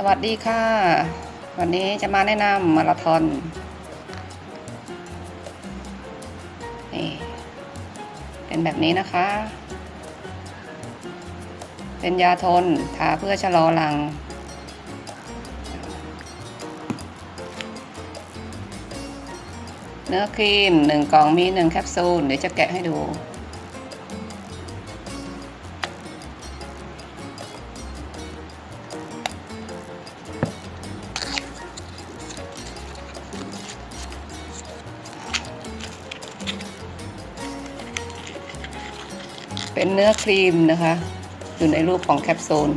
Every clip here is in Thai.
สวัสดีค่ะ วันนี้จะมาแนะนำมาราธอนนี่เป็นแบบนี้นะคะ เป็นยาทนทาเพื่อชะลอหลัง เนื้อครีมหนึ่งกล่องมีหนึ่งแคปซูล เดี๋ยวจะแกะให้ดู เป็นเนื้อครีมนะคะ อยู่ในรูปของแคปซูล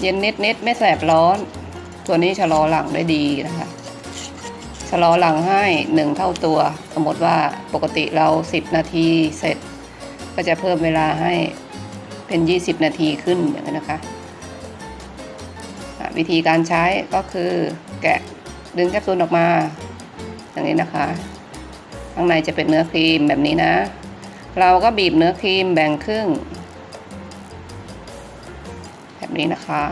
เย็นนิดนิดๆไม่แสบร้อน ตัวนี้ชะลอหลังได้ดีนะคะ ชะลอหลังให้หนึ่งเท่าตัว สมมติว่าปกติเรา 10 นาทีเสร็จ ก็จะเพิ่มเวลาให้เป็น 20 นาทีขึ้นอย่างนี้นะคะวิธีการใช้ก็คือแกะดึงแคปซูลออกมา อย่างนี้นะคะ ข้างในจะเป็นเนื้อครีมแบบนี้นะ เราก็บีบเนื้อครีมแบ่งครึ่ง แบบนี้นะคะ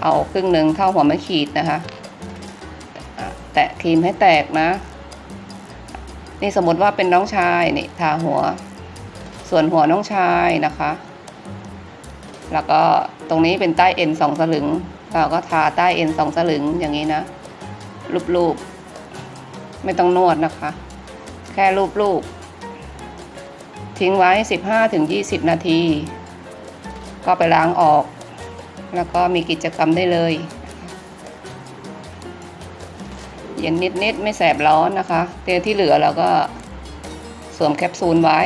เอาครึ่งหนึ่งเท่าหัวไม้ขีดนะคะอะแตะครีมให้แตกนะ นี่สมมติว่าเป็นน้องชายนี่ทาหัว ส่วนหัวน้องชายนะคะ แล้วก็ตรงนี้เป็นใต้เอ็นสองสลึง เราก็ทาใต้เอ็นสองสลึงอย่างนี้นะรูปๆไม่ต้องนวดนะคะ แค่รูปๆทิ้งไว้ 15-20 นาที ก็ไปล้างออก แล้วก็มีกิจกรรมได้เลย เย็นนิดๆ ไม่แสบร้อนนะคะเตียที่เหลือเราก็สวมแคปซูลไว้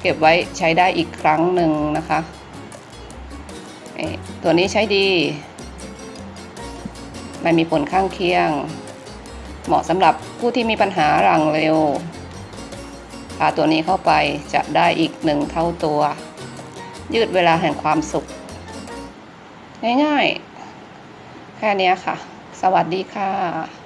เก็บไว้ใช้ได้อีกครั้งหนึ่งนะคะตัวนี้ใช้ดี ไม่มีผลข้างเคียง เหมาะสำหรับผู้ที่มีปัญหาหลังเร็วทาตัวนี้เข้าไปจะได้อีกหนึ่งเท่าตัว ยืดเวลาแห่งความสุข ง่ายๆ แค่นี้ค่ะ สวัสดีค่ะ